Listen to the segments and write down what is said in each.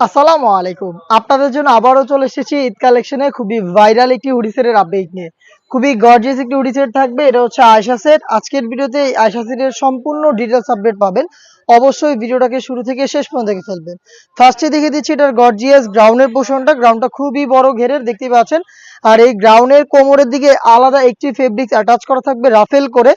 আসসালামু আলাইকুম। আপনাদের জন্য আবারও চলে এসেছি ঈদ কালেকশনে খুবই ভাইরাল একটি হুডি সেটের আপডেট নিয়ে। খুবই গর্জিয়াস একটি হুডি থাকবে, এটা হচ্ছে আয়শা সেট আজকের ভিডিওতে এই আয়শা সেটের সম্পূর্ণ ডিটেলস আপডেট পাবেন। অবশ্যই ভিডিওটাকে শুরু থেকে শেষ পর্যন্ত দেখে ফেলবেন। ফার্স্টে দেখে দিচ্ছি এটার গর্জিয়াস গ্রাউন্ডের পোর্শনটা গ্রাউন্ডটা খুবই বড় ঘেরের দেখতে পাচ্ছেন। আর এই গ্রাউন্ডের কোমরের দিকে আলাদা একটি ফেব্রিক্স অ্যাটাচ করা থাকবে রাফেল করে।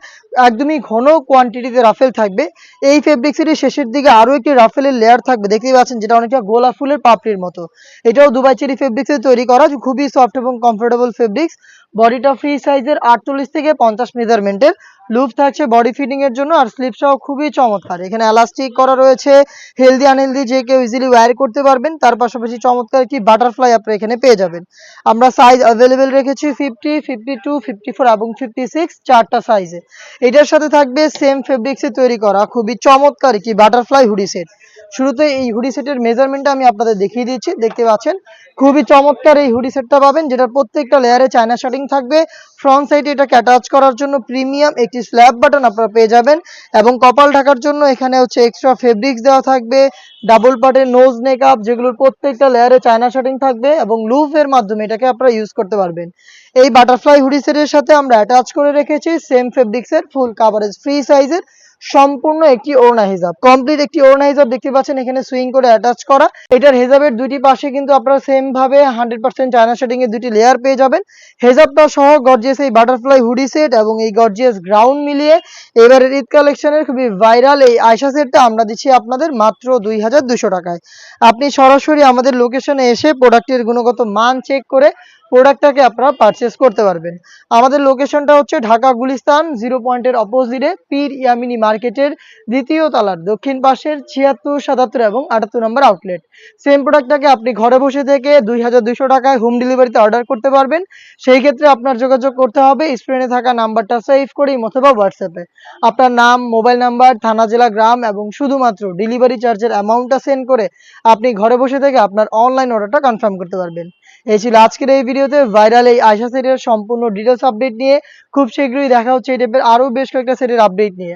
একদমই ঘন কোয়ান্টিটিতে রাফেল থাকবে। এই ফেব্রিক্সের শেষের দিকে আরও একটি রাফেলের লেয়ার থাকবে। দেখতেই পাচ্ছেন যেটা অনেকটা গোলাপ ফুলের পাপড়ির মতো। এটাও দুবাই চেরি ফেব্রিক্সে তৈরি করা খুবই সফট এবং কমফোর্টেবল ফেব্রিক্স বডিটা ফ্রি সাইজের আটচল্লিশ থেকে পঞ্চাশ মেজারমেন্টের লুপ থাকছে বডি ফিটিং এর জন্য আর স্লিপসটাও খুবই চমৎকার। এখানে এলাস্টিক করা রয়েছে। হেলদি আনহেলদি যে কেউ ইজিলি ওয়্যার করতে পারবেন, তার পাশাপাশি চমৎকার কি বাটারফ্লাই আপনি এখানে পেয়ে যাবেন। আমরা সাইজ অ্যাভেলেবেল রেখেছি fifty fifty two fifty four এবং ফিফটি সিক্স চারটা সাইজে এটার সাথে থাকবে সেম ফেব্রিক্সে তৈরি করা খুবই চমৎকার কি বাটারফ্লাই হুডি সেট শুরুতে এই হুডি সেটের মেজারমেন্টটা আমি আপনাদের দেখিয়ে দিচ্ছি দেখতে পাচ্ছেন? খুবই চমৎকার এই হুডি সেটটা পাবেন যেটা প্রত্যেকটা লেয়ারে চায়না শার্টিং থাকবে। ফ্রন্ট সাইডে এটাকে অ্যাটাচ করার জন্য প্রিমিয়াম একটি স্ল্যাব বাটন আপনারা পেয়ে যাবেন এবং কপাল ঢাকার জন্য এখানে হচ্ছে এক্সট্রা ফেব্রিক্স দেওয়া থাকবে ডাবল পার্টের নোজ মেকআপ যেগুলোর প্রত্যেকটা লেয়ারে চায়না শার্টিং থাকবে এবং লুফের মাধ্যমে এটাকে আপনারা ইউজ করতে পারবেন। এই বাটারফ্লাই হুডি সেটের সাথে আমরা অ্যাটাচ করে রেখেছি সেম ফেব্রিক্সের ফুল কাভারেজ ফ্রি সাইজের সম্পূর্ণ একটি ওড়না হিজাব। কমপ্লিট একটি ওড়না হিজাব দেখতে পাচ্ছেন, এখানে সুইং করে অ্যাটাচ করা। এটার হেজাবের দুইটি পাশে কিন্তু আপনারা সেম ভাবে হান্ড্রেড পার্সেন্ট চায়না শেডিং এর দুটি লেয়ার পেয়ে যাবেন। হেজাবটা সহ গর্জিয়াস এই বাটারফ্লাই হুডি সেট এবং এই গর্জিয়াস গ্রাউন্ড মিলিয়ে এবারের ঈদ কালেকশনের খুবই ভাইরাল এই আয়সা সেটটা আমরা দিচ্ছি আপনাদের মাত্র দুই হাজার দুশো টাকায়। আপনি সরাসরি আমাদের লোকেশনে এসে প্রোডাক্টের গুণগত মান চেক করে প্রোডাক্টটাকে আপনারা পারচেস করতে পারবেন। আমাদের লোকেশনটা হচ্ছে ঢাকা গুলিস্তান জিরো পয়েন্টের অপোজিটে পীর ইয়ামিনী মার্কেটের দ্বিতীয় তলার দক্ষিণ পাশের ছিয়াত্তর, সাতাত্তর এবং আটাত্তর নম্বর আউটলেট সেম প্রোডাক্টটাকে আপনি ঘরে বসে থেকে দুই হাজার দুইশো টাকায় হোম ডেলিভারিতে অর্ডার করতে পারবেন। সেই ক্ষেত্রে আপনার যোগাযোগ করতে হবে। স্ক্রিনে থাকা নাম্বারটা সেভ করেই অথবা হোয়াটসঅ্যাপে আপনার নাম মোবাইল নাম্বার থানা, জেলা, গ্রাম এবং শুধুমাত্র ডেলিভারি চার্জের অ্যামাউন্টটা সেন্ড করে আপনি ঘরে বসে থেকে আপনার অনলাইন অর্ডারটা কনফার্ম করতে পারবেন। এই ছিল আজকের এই ভিডিওতে। ভাইরাল এই আয়সা সেটের সম্পূর্ণ ডিটেলস আপডেট নিয়ে খুব শীঘ্রই দেখা হচ্ছে এই টাইপের আরও বেশ কয়েকটা সেটের আপডেট নিয়ে।